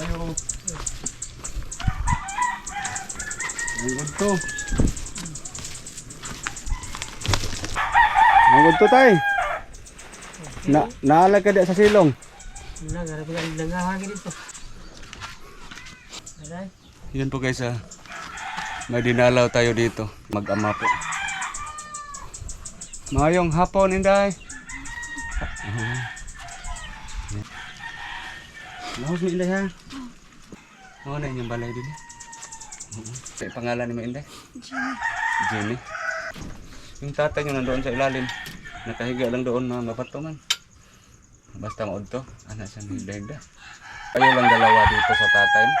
tayo. Bungod to. Bungod to tay. Na naalag ka sa silong. Nagarap ka nangahagi dito. Aray. Yan po guys ah. May dinalaw tayo dito. Mag-ama po. Mayong hapon, Inday. Uh -huh. Lahos ni Inday ha. Oo na inyong balay din. Sa pangalan ni mo Inday? Jenny. Jenny. Yung tatay nyo nandoon sa ilalim. Nakahiga lang doon mga mabato man. Basta maod to. Anak siya ni Degda. Kayo lang dalawa dito sa tatay mo.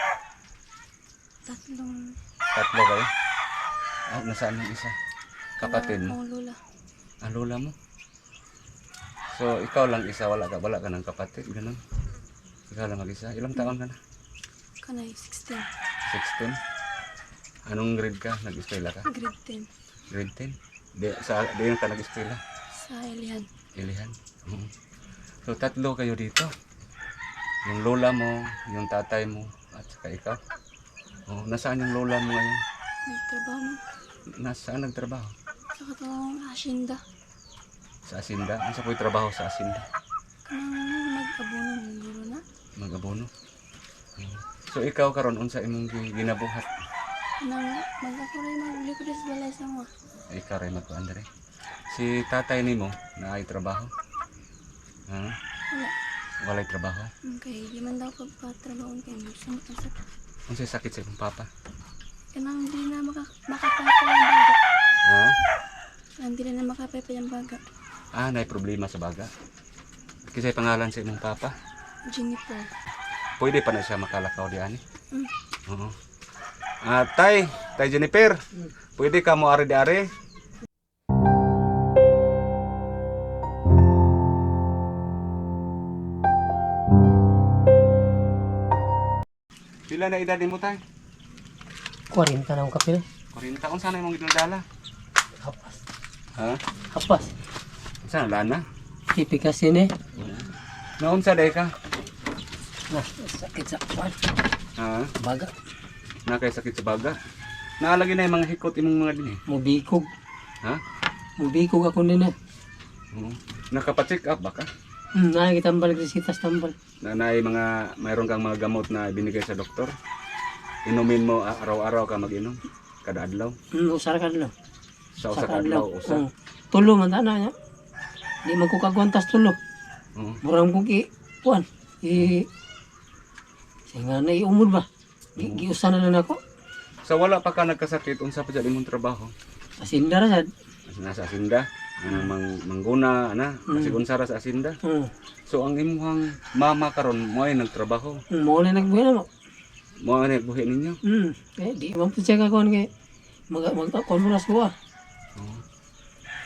Tatlong Tatlo kayo? Ah, nasaan yung isa? Kapatid mo? Ang lula. Ang lola mo? So, ikaw lang isa, wala ka, wala ka ng kapatid, ganun. Ikaw lang mag-isa. Ilang taon ka na? Kanay, 16. 16? Anong grade ka? Nag-eskwela ka? Grade 10. Grade 10? Di, sa, di ka nag-eskwela? Sa Elian. Ilihan? Oo. So, tatlo kayo dito. Yung lola mo, yung tatay mo, at saka ikaw. Oh, nasaan yung lola mo ngayon? Nagtrabaho mo. Nasaan nagtrabaho? Sa katawang asyenda. Sa Asinda? Ano sa po'y trabaho sa Asinda? Kanang mag-abono ng guro na. Mag-abono? So ikaw karon unsa imong gi- ginabuhat? Kanang mag-ako rin mag-likod sa balay sa. Ay ikaw ray magkuan dere. Si tatay nimo na ay trabaho? Ha? Wala. Walay trabaho. Kaya di man daw pagpatrabaho kayo. Samot ang sakit. Unsay sakit sa imong papa? Kanang di na maka makapapa yung baga. Ha? Kanang di na makapapa yung baga. Ah, nay problema sa baga. Kisay pangalan sa imong papa? Jennifer. Pwede pa na siya makalakaw di ani? Mm. Oo. Ah, tay, tay Jennifer. Pwede ka mo ari di ari? Pila na edad mo tay? 40 na ang kapil. 40 taon sana imong ginadala. Hapas. Ha? Hapas. Sana lana. Tipikas eh. Naunsa day ka? Sakit sa kwan. Ha? Baga. Nakay sakit sa baga. Naalagi na yung mga hikot imong mga din eh. Mubikog. Ha? Mubikog ako eh. Oo. Nakapacheck up baka? Hmm, naya kitambal krisitas tambal. Na nay mga mayroon kang mga gamot na binigay sa doktor. Inumin mo araw-araw ka mag-inom kada adlaw. Hmm, usar ka lang. Sa usa ka adlaw usa. Hmm. Tulo man tana niya. Di man ko kagwantas tulo. Oo. Murang ko ki kuan. I nga na iumod ba? Gi- Giusan na na ako. Sa wala pa ka nagkasakit, unsa pa dyan imong trabaho? Asinda ra sad. Nasa asinda, anang mang, mangguna, ana, hmm. kasi Mm. unsa ra sa asinda. Hmm. So ang imuhang mama karon mo ay nagtrabaho. Hmm, mo na nagbuhay na mo. Mo ang nagbuhi ninyo. Hmm. Eh di man pud siya kakon kay mag magkonmunas ko ah. Oo.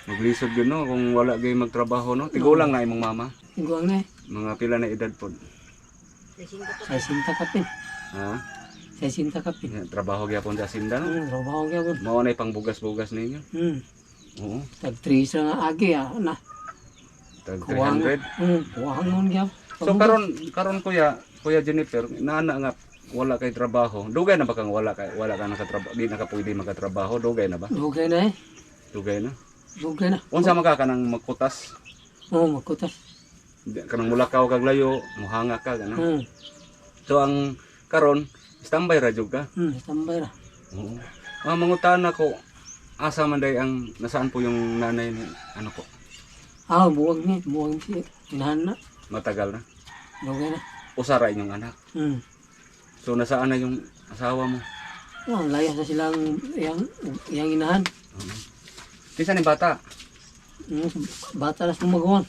Maglisod yun no, kung wala gay magtrabaho no. Tigulang na imong mama. Iguang na. eh. Mga pila na edad po. 60 kapin. Ha? 60 kapin. Trabaho gaya pong asinda no? Hmm, trabaho gaya po. Mao na pang bugas-bugas ninyo. Hmm. Oo. Tag 3 nga agi ah, na. Tag 300. Hmm, kuwang nun gaya. So karon karon kuya, kuya Jennifer, naana nga wala kay trabaho. Dugay na ba kang wala kay wala ka nakatrabaho, di na ka pwede makatrabaho, dugay na ba? Dugay na eh. Dugay na. Dugay na. Unsa maka kanang magkutas? Oo, oh, magkutas. Kanang mulakaw kag layo, muhanga ka ano. Hmm. So ang karon standby ra jud ka. Hmm. Tambay na. Oo. Ah, mangutan ako asa man day ang nasaan po yung nanay ni ano po? Ah, buwag ni. Buwag ni. Inahan na. Matagal na. Dugay na. Usara inyong anak. Hmm. So nasaan na yung asawa mo? Oh, layas na silang yang yang inahan. Oo. Kinsa ni bata? Hmm. Bata na sumagawan.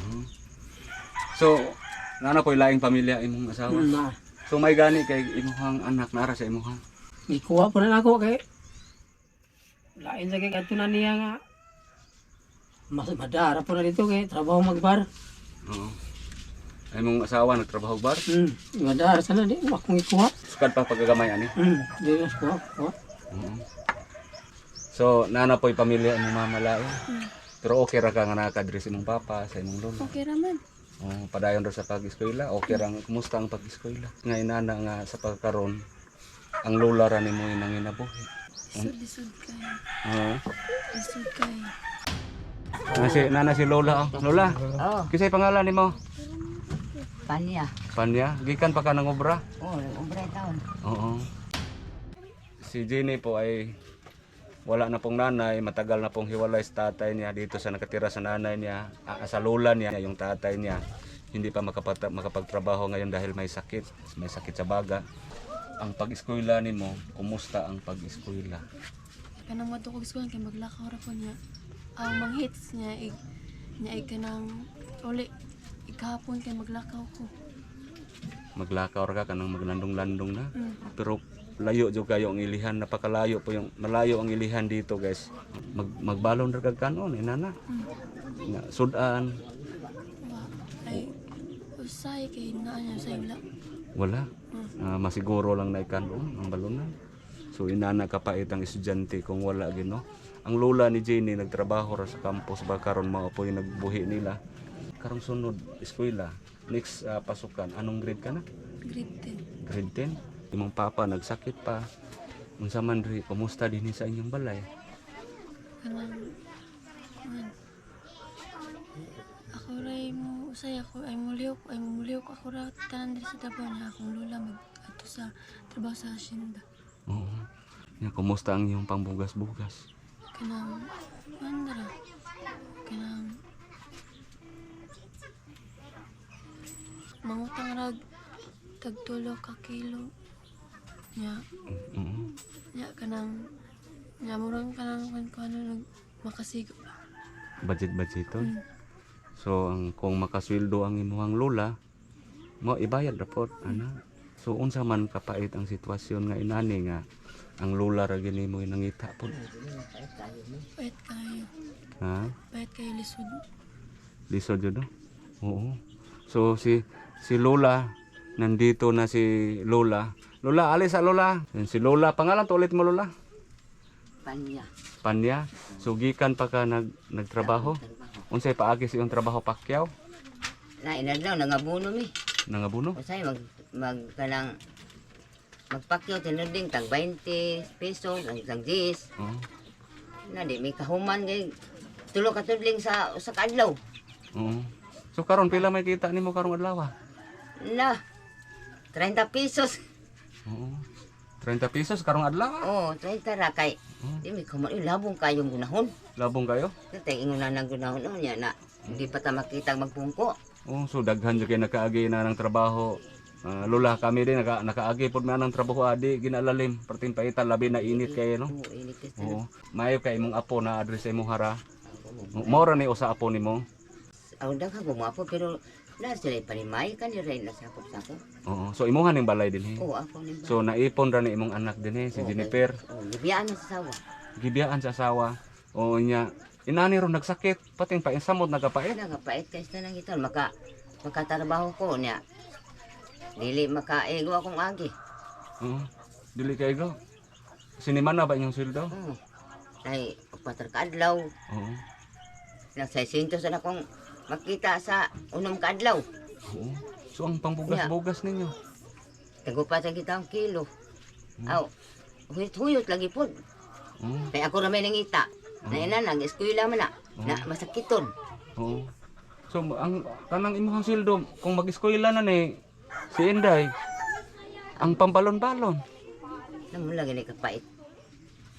Oo. So, nana po laing pamilya imong asawa. Hmm. Na. So may gani kay imuhang anak nara sa imuhang. Ikuha pa na ako kay lain sa kay kadto na niya nga mas madara po na dito kay trabaho magbar. Oo. Ay mong asawa nagtrabaho bar. Hmm. Madara sana di akong ikuha. Sukad pa pagagamay ani. Hmm. Di na. Kuha. Oo. So, nana po'y pamilya imong mama lain. Pero okay ra ka nga nakakadre sa imong papa, sa imong lolo. Okay raman. Oh, padayon ra sa pag-eskwela. Okay ra kumusta ang pag-eskwela? Nga inana nga sa pagkaron ang lola ra nimo yung nanginabuhi. Lisod-lisod kayo. Oo. Lisod kayo. Na si nana si Lola. oh. Lola, Oh, kisay pangalan nimo? panya. Panya, gikan pa ka ng obra. Oh, umbre taon. Oo. Si Jenny po ay wala na pong nanay, matagal na pong hiwalay sa tatay niya dito sa nakatira sa nanay niya, sa lola niya, yung tatay niya. Hindi pa makapagtrabaho ngayon dahil may sakit, may sakit sa baga. Ang pag-eskwela nimo, kumusta ang pag-eskwela? Kanang matukog ko kay maglakaw ra po niya. Ang mga hits niya ig niya ig kanang uli ikahapon kay maglakaw ko. Maglakaw ra ka kanang maglandong-landong na. Mm. Pero layo jud kayo ang ilihan, napakalayo po yung malayo ang ilihan dito, guys. Mag magbalon ra kag kanon, inana. Mm. Nga, Sudan, ay usay kay naa usay wala. Wala. Mm. Ah, masiguro lang na ikanon ang balunan. So inana kapait ang estudyante kung wala gino. Ang lola ni Jenny nagtrabaho ra sa campus ba karon mao po yung nagbuhi nila. Karong sunod eskwela, next ah, pasukan, anong grade ka na? Grade 10. Grade 10. Imong papa nagsakit pa. Unsa man ri, kumusta dinhi sa inyong balay? Kanang. Ako ray mo usay ako ay muliw ay muliw ko ako ra tanan diri sa Davao niya akong lola mag ato sa trabaho sa hacienda. Oo. Ya, kumusta ang iyong pangbugas-bugas? Kanang mandara. Kanang mangutang rag tagtulo ka kilo nya Oo. nya kanang nya murang kanang kan kano nag makasigo Budget-budgeton. Mm. So ang kung makasweldo ang imuhang lola, mo ibayad rapot ana. So unsa man kapait ang sitwasyon nga inani nga ang lola ra gini mo nangita pod. pait kayo Ha? pait kayo lisod Lisod jud no? Oo. So si si lola nandito na si lola. Lola, alis sa lola. Yan Si lola, pangalan to ulit mo lola? Panya. Panya. So gikan pa ka nag nagtrabaho. Trabaho. Unsay paagi sa iyong trabaho pakyaw? Na inadlaw nangabuno mi. Nangabuno? Usay mag mag kanang magpakyaw tinuding tag 20 pesos ang tag 10. Oo. Na di may kahuman kay tulo ka tudling sa usa ka adlaw. Oo. So karon pila may kita nimo karong adlaw? ah? Na 30 pesos. Oo. 30 pesos karong adlaw. ah? Oh, 30 ra kay Hmm. di kahuman Eh, labong kayong gunahon. Labong kayo? Tay ingon na nang gunahon no niya na hindi pa ta makita magpungko. Oh, so daghan jud kay nakaagi na ng trabaho. Ah, lola kami din naka, nakaagi pod man ng trabaho adi ginalalim perting paitan labi na init kay no. Oo, init ka sa. Oo. Mayo kay imong apo na address imong hara. Mao ra ni usa apo nimo. Aw daghan ko mo apo pero na sila panimay kan rin na sakop sako. Oo. So imuhan ning balay din Oo, ako ni. So naipon ra ni imong anak din si Jennifer. Oh, gibiyaan na sa sawa. Gibiyaan sa asawa. Oo niya. Inani ron nagsakit pating painsamot nagapait. Nagapait kay sa nang iton maka makatrabaho ko niya. Dili makaego akong agi. Oo. Dili kay go. Siniman na ba inyong sweldo? Oo. Ay patar kadlaw. Oo. Na 600 na akong makita sa unom kadlaw. Oo. So ang pangbugas-bugas ninyo. Tagupa sa kita ang kilo. Aw. Huyot-huyot lagi pod. Oo. Kay ako ra may nangita. Na ina nag-eskwela man na. Na masakiton. Oo. So ang kanang imong sweldo kung mag-eskwela na ni si Inday ang pambalon-balon. Namo lagi ni kapait.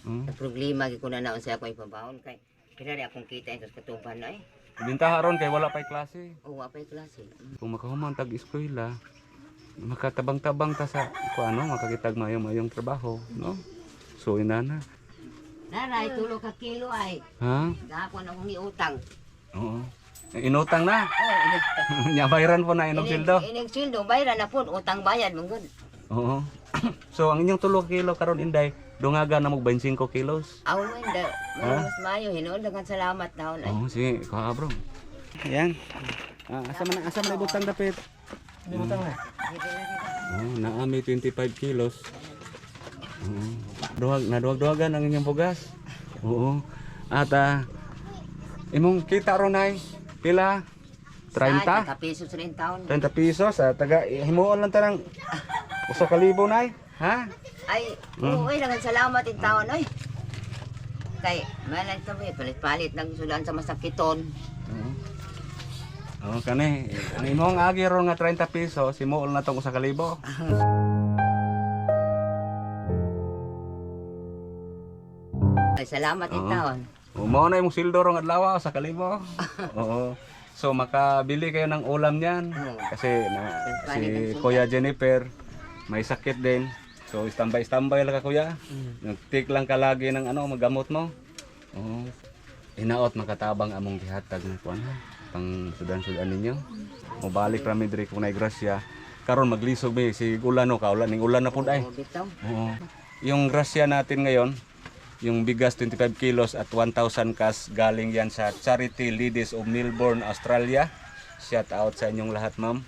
Hmm. Ang problema gi ko na naon sa ako ipabawon kay Kaya akong kita sa katumban na eh. Bintaha ron kay wala pay klase. O, wapay klase. Kung makahuman tag eskwela, makatabang-tabang ta sa kung ano, makakitag mayong-mayong trabaho, no? So inana. Naray, tulo ka kilo ay. Ha? Gahapon akong iutang. Oo. Inutang na. Oh, inutang. Nyabayran po na inog sildo. Ining sildo, bayran na po. Utang bayad, mong. Oo. so ang inyong tulo kilo karon Inday, dungaga na mo 25 kilos. Aw, hindi. Mas mayo, hinuod lang salamat na ay. Oo, sige, kuha bro. Ayan. Ah, asa man asa man ibutang dapit? Binutang na. Oh, naami 25 kilos. Oo. Duhag, naduwag-duwagan ang inyong bugas. Oo. At ah, imong kita ron ay pila? 30? Kapiso sa rin taon. 30 pesos sa taga himuon lang tarang usa ka libo nay. Ha? Ay, Hmm? oo, ay, nagan salamat in taon, oy. Kay, malang tabi, palit-palit ng sudan sa masakiton. Oo. Oh, kani. Ang imong agi ron nga 30 piso, simuol na tong usa ka libo. Ay, salamat in taon. Umaw na imong sildo ron adlaw sa kalibo. Oo. So makabili kayo ng ulam niyan kasi na, si Kuya Jennifer may sakit din. So standby-standby lang ka kuya. Nagtik lang ka lagi ng ano magamot mo. Oo. Inaot makatabang among gihatag ng kuan. Pang sudan-sudan ninyo. Mobalik ra mi diri kung grasya. Karon maglisog mi si ulan no kaulan ning ulan na pud ay. Oo. Yung grasya natin ngayon, yung bigas 25 kilos at 1,000 kas galing yan sa Charity Ladies of Melbourne, Australia. Shout out sa inyong lahat, ma'am.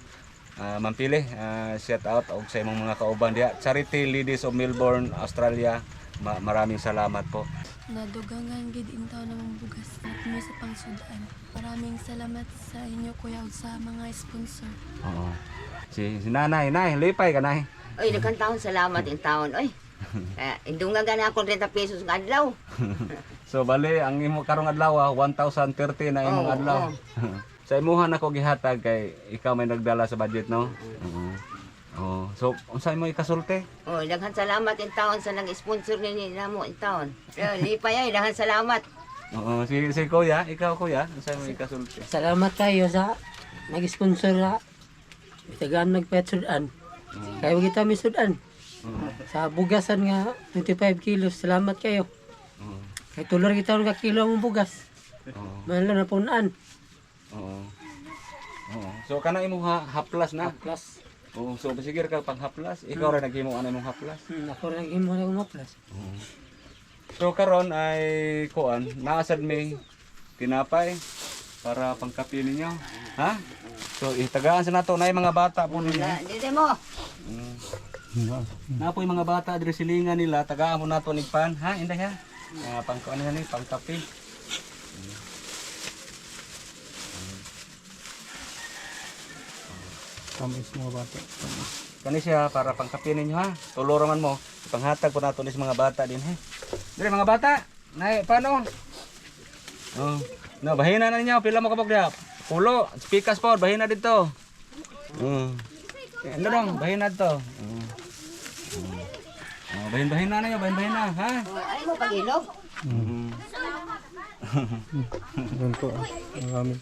Ah, ma'am Pili, ah, shout out og sa imong mga kauban diya. Charity Ladies of Melbourne, Australia. Ma- maraming salamat po. Nadugangan gid intaw namang bugas at mo sa pangsudan. Maraming salamat sa inyo kuya ug sa mga sponsor. Oo. Si, si nanay, nay, lipay ka nay. Oy, daghang taon salamat in taon, oy. Eh, indunga gana ako 30 pesos ng adlaw. So bali ang imo karong adlaw ah, 1,030 na imong Oo, adlaw. sa imuhan ako gihatag kay ikaw may nagdala sa budget no. Oo. Oo. So unsay mo ikasulti? Oh, daghang salamat in taon sa nang sponsor ni namo in taon. Eh, lipay ay daghang salamat. Oo, si si Kuya, ikaw Kuya, unsay mo ikasulti? Salamat kayo sa nag-sponsor sa Itagaan magpet sudan. Kaya kita mi sudan. Oo. Sa bugasan nga 25 kilos. Salamat kayo. Oo. Kay tulor kita nga kilo ang bugas. Oo. Mahal na punaan. Oo. Oo. So kana imo ha, haplas na. Plus. Oo, so sige ka pang haplas. Ikaw ra naghimo ano imong haplas. Hmm, ako rin naging mo na akong plus. So karon ay kuan, naasad may tinapay para pangkape ninyo. Ha? So itagaan sa nato na mga bata po ninyo. Na, dito mo. Mm. Na po yung mga bata diri silingan nila, tagaan mo nato nig pan, ha? Inday ha. Uh, pang kuan ni pang Kamis mga bata. Kani siya para pang kape ninyo ha. Tulo man mo. Panghatag po nato ni sa mga bata din ha. Diri mga bata. Nay, paano? Oh. No, bahina na ninyo. Pila mo kapag diya? Pulo. Pikas po. Bahina dito. Mm. Ano dong? Bahina dito. Mm. Mm. Oh, bahin bahin na ninyo. Bahin bahin na. Ha? Oh, ay mo pagilog.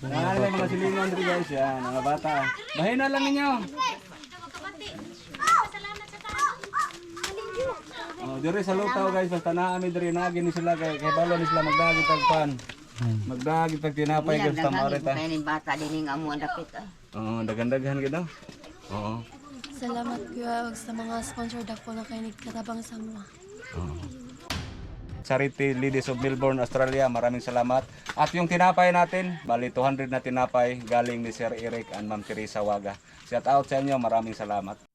Yan lang mga silingan dito guys. Yan, mga bata. Bahin na lang ninyo. Oh, dire sa lutaw guys, basta naami dire nagi ni sila kay kay balo ni sila magdagi tagpan. Magdagi tag tinapay Ilang guys ta daghang maorita. kay ni bata din ang amo ang dapit. ah. Oo, dagan-daghan gid daw. Oo. Salamat kuya ug sa mga sponsor dako na kay nagkatabang sa mga. Charity Ladies of Melbourne, Australia. Maraming salamat. At yung tinapay natin, bali 200 na tinapay galing ni Sir Eric and Ma'am Teresa Waga. Shout out sa inyo. Maraming salamat.